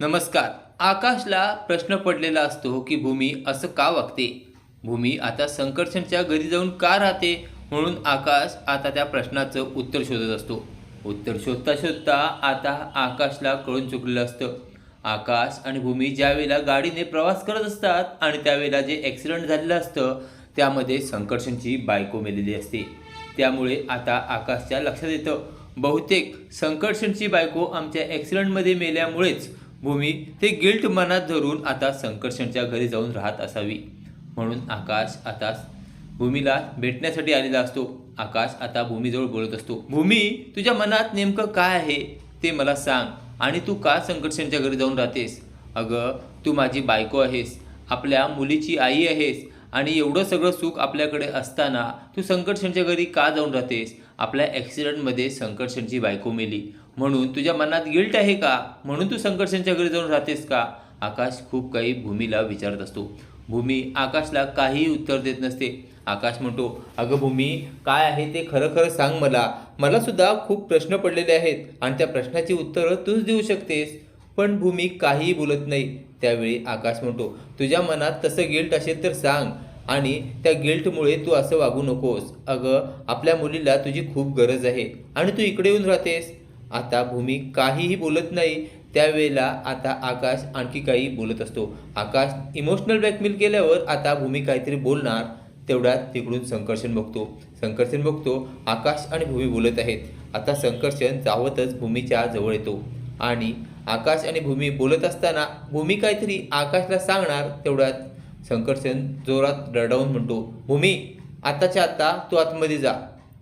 नमस्कार. आकाशला प्रश्न पडलेला असतो की भूमी असं का वागते? भूमी आता संकर्षणच्या घरी जाऊन का राहते? म्हणून आकाश आता त्या प्रश्नाचं उत्तर शोधत असतो. उत्तर शोधता शोधता आता आकाशला कळून चुकलेलं असतं. आकाश आणि भूमी ज्यावेळेला गाडीने प्रवास करत असतात आणि त्यावेळेला जे ॲक्सिडेंट झालेलं असतं त्यामध्ये संकर्षणची बायको मेलेली असते. त्यामुळे आता आकाशच्या लक्षात येतं. बहुतेक संकर्षणची बायको आमच्या ॲक्सिडेंटमध्ये मेल्यामुळेच भूमी ते गिल्ट मनात धरून आता संकर्षणच्या घरी जाऊन राहत असावी. म्हणून आकाश आता भूमीला भेटण्यासाठी आलेला असतो. आकाश आता भूमीजवळ बोलत असतो भूमी तुझ्या मनात नेमकं काय आहे? ते मला सांग. आणि तू का संकर्षणच्या घरी जाऊन राहतेस? अगं तू माझी बायको आहेस. आपल्या मुलीची आई आहेस. आणि एवढं सगळं सुख आपल्याकडे असताना तू संकर्षणच्या घरी का जाऊन राहतेस? आपल्या ॲक्सिडेंटमध्ये संकर्षणची बायको मेली. म्हणून तुझ्या मनात गिल्ट आहे का? म्हणून तू संकर्षणच्या घरी जाऊन राहतेस का? आकाश खूप काही भूमीला विचारत असतो. भूमी आकाशला काहीही उत्तर देत नसते. आकाश म्हणतो अगं भूमी काय आहे ते खरं खरं सांग मला. मला सुद्धा खूप प्रश्न पडलेले आहेत आणि त्या प्रश्नाची उत्तरं तूच देऊ शकतेस. पण भूमी काहीही बोलत नाही. त्यावेळी आकाश म्हणतो तुझ्या मनात तसं गिल्ट असेल तर सांग आणि त्या गिल्टमुळे तू असं वागू नकोस. अगं आपल्या मुलीला तुझी खूप गरज आहे आणि तू इकडे येऊन राहतेस. आता भूमी काहीही बोलत नाही त्यावेळेला आता आकाश आणखी काही बोलत असतो. आकाश इमोशनल ब्लॅकमेल केल्यावर आता भूमी काहीतरी बोलणार तेवढ्यात तिकडून संकर्षण बघतो. संकर्षण बघतो आकाश आणि भूमी बोलत आहेत. आता संकर्षण जावतच भूमीच्या जवळ येतो. आणि आकाश आणि भूमी बोलत असताना भूमी काहीतरी आकाशला सांगणार तेवढ्यात संकर्षण जोरात रडावून म्हणतो भूमी आताच्या आता तू आतमध्ये जा.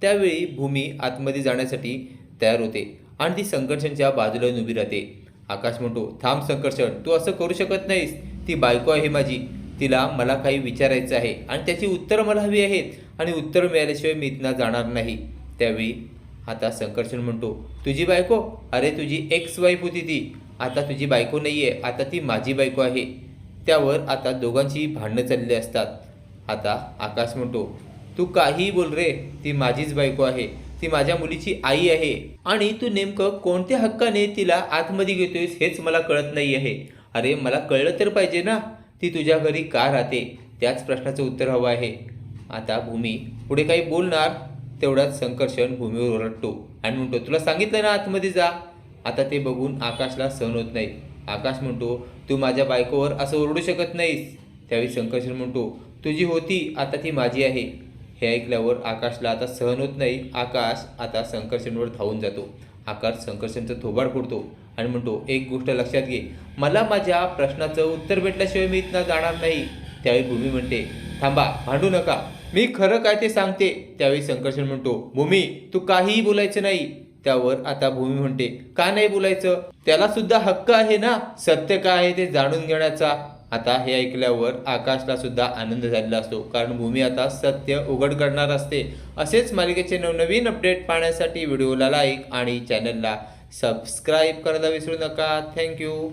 त्यावेळी भूमी आतमध्ये जाण्यासाठी तयार होते. आणि ती संकर्षणच्या बाजूला उभी राहते. आकाश म्हणतो थांब संकर्षण तू असं करू शकत नाहीस. ती बायको आहे माझी. तिला मला काही विचारायचं आहे आणि त्याची उत्तरं मला हवी आहेत आणि उत्तर मिळाल्याशिवाय मी इथनं जाणार नाही. त्यावेळी आता संकर्षण म्हणतो तुझी बायको? अरे तुझी एक्स वाईफ होती ती. आता तुझी बायको नाही आहे आता ती माझी बायको आहे. त्यावर आता दोघांची भांडणं चालली असतात. आता आकाश म्हणतो तू काहीही बोल रे. ती माझीच बायको आहे. ती माझ्या मुलीची आई आहे. आणि तू नेमकं कोणत्या हक्काने तिला आतमध्ये घेतोयस हेच मला कळत नाही आहे. अरे मला कळलं तर पाहिजे ना? ती तुझ्या घरी का राहते? त्याच प्रश्नाचं उत्तर हवं आहे. आता भूमी पुढे काही बोलणार? तेवढाच संकर्षण भूमीवर ओरडतो आणि म्हणतो तुला सांगितलं ना आतमध्ये जा. आता ते बघून आकाशला सहन होत नाही. आकाश म्हणतो तू माझ्या बायकोवर असं ओरडू शकत नाहीस. त्यावेळी संकर्षण म्हणतो तुझी होती आता ती माझी आहे. हे ऐकल्यावर आकाशला आता सहन होत नाही. आकाश आता शंकरसेनवर धावून जातो. आकाश शंकरसेनचा थोबाड फोडतो आणि म्हणतो एक गोष्ट लक्षात घे. मला माझ्या प्रश्नाचं उत्तर भेटल्याशिवाय मी इथनं जाणार नाही. त्यावेळी भूमी म्हणते थांबा भांडू नका. मी खरं काय ते सांगते. त्यावेळी संकर्षण म्हणतो भूमी तू काहीही बोलायचं नाही. त्यावर आता भूमी म्हणते का नाही बोलायचं? त्याला सुद्धा हक्क आहे ना? सत्य काय आहे ते जाणून घेण्याचा? आता हे ऐकल्यावर आकाशला सुद्धा आनंद झालेला असतो. कारण भूमी आता सत्य उघड करणार असते. असेच मालिकेचे नवनवीन अपडेट पाहण्यासाठी व्हिडिओला लाईक आणि चॅनलला सबस्क्राईब करायला विसरू नका. थँक्यू